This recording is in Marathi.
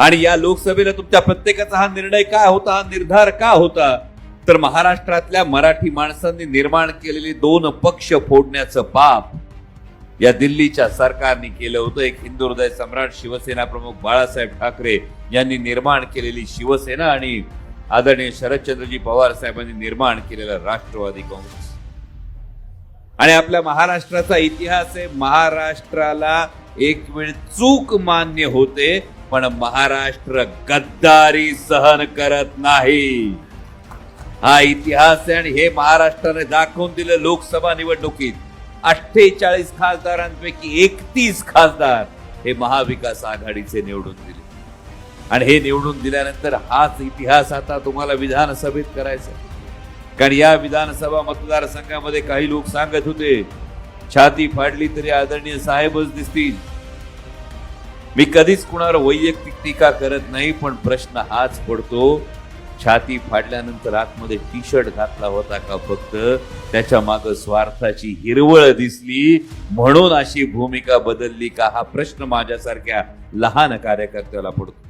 आणि या लोकसभेला तुमच्या प्रत्येकाचा हा निर्णय काय होता हा निर्धार का होता? तर महाराष्ट्रातल्या मराठी माणसांनी निर्माण केलेले दोन पक्ष फोडण्याचं पाप या दिल्लीच्या सरकारने केलं होतं. एक हिंदू हृदय सम्राट शिवसेना प्रमुख बाळासाहेब ठाकरे यांनी निर्माण केलेली शिवसेना आणि आदरणीय शरदचंद्रजी पवार साहेबांनी निर्माण केलेला राष्ट्रवादी काँग्रेस. आणि आपल्या महाराष्ट्राचा इतिहास आहे महाराष्ट्राला एक वेळ चूक मान्य होते पण महाराष्ट्र गद्दारी सहन करत नाही. हा इतिहास आहे आणि हे महाराष्ट्राने दाखवून दिलं लोकसभा निवडणुकीत. अठ्ठेचाळीस खासदारांपैकी एकतीस खासदार हे महाविकास आघाडीचे निवडून दिले. आणि हे निवडून दिल्यानंतर हाच इतिहास आता तुम्हाला विधानसभेत करायचा कारण या विधानसभा मतदारसंघामध्ये काही लोक सांगत होते छाती फाडली तरी आदरणीय साहेबच दिसतील. मी कधीच कुणावर वैयक्तिक टीका करत नाही पण प्रश्न हाच पडतो. छाती फाडल्यानंतर आतमध्ये टी शर्ट घातला होता का फक्त? त्याच्या माग स्वार्थाची हिरवळ दिसली. म्हणून अशी भूमिका बदलली का हा प्रश्न माझ्यासारख्या लहान कार्यकर्त्याला पडतो.